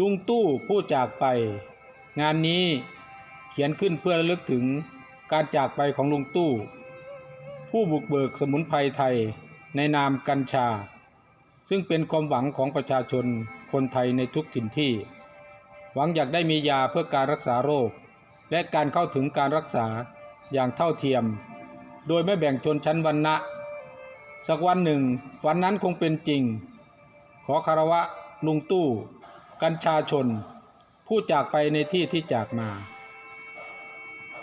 ลุงตู้ผู้จากไป งานนี้เขียนขึ้นเพื่อระลึกถึงการจากไปของลุงตู้ ผู้บุกเบิกสมุนไพรไทยในนามกัญชา ซึ่งเป็นความหวังของประชาชนคนไทยในทุกถิ่นที่ หวังอยากได้มียาเพื่อการรักษาโรค และการเข้าถึงการรักษาอย่างเท่าเทียม โดยไม่แบ่งชนชั้นวรรณะ สักวันหนึ่งฝันนั้นคงเป็นจริง ขอคารวะลุงตู้ กัญชาชน ผู้จากไปในที่ที่จากมา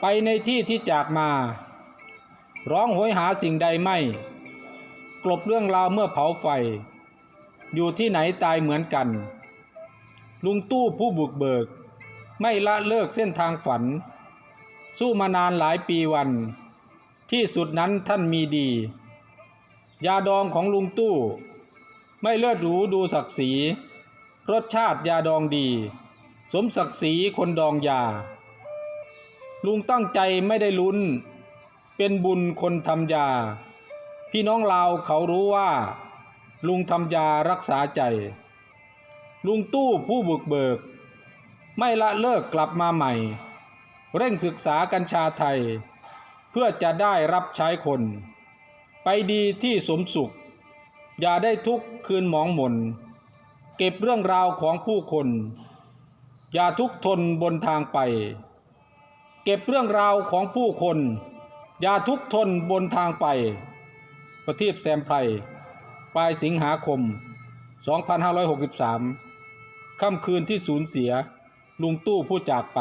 ไปในที่ที่จากมา ร้องโหยหาสิ่งใดไม่ กลบเรื่องราวเมื่อเผาไฟ อยู่ที่ไหนตายเหมือนกัน ลุงตู้ผู้บุกเบิก ไม่ละเลิกเส้นทางฝัน สู้มานานหลายปีวัน ที่สุดนั้นท่านมีดี ยาดองของลุงตู้ ไม่เลิศหรูดูศักดิ์ศรี รสชาติยาดองดี สมศักดิ์ศรีคนดองยา ลุงตั้งใจไม่ได้ลุ้น เป็นบุญคนทำยา พี่น้องลาวเขารู้ว่า ลุงทำยารักษาใจ ลุงตู้ผู้บุกเบิก ไม่ละเลิกกลับมาใหม่ เร่งศึกษากัญชาไทย เพื่อจะได้รับใช้คน ไปดีที่สมสุข อย่าได้ทุกข์คืนหมองหม่น เก็บเรื่องราวของผู้คน อย่าทุกข์ทนบนทางไป เก็บเรื่องราวของผู้คน อย่าทุกข์ทนบนทางไป ประทีปแซมไพรปลายสิงหาคม 2563 ค่ำคืนที่สูญเสียลุงตู้ผู้จากไป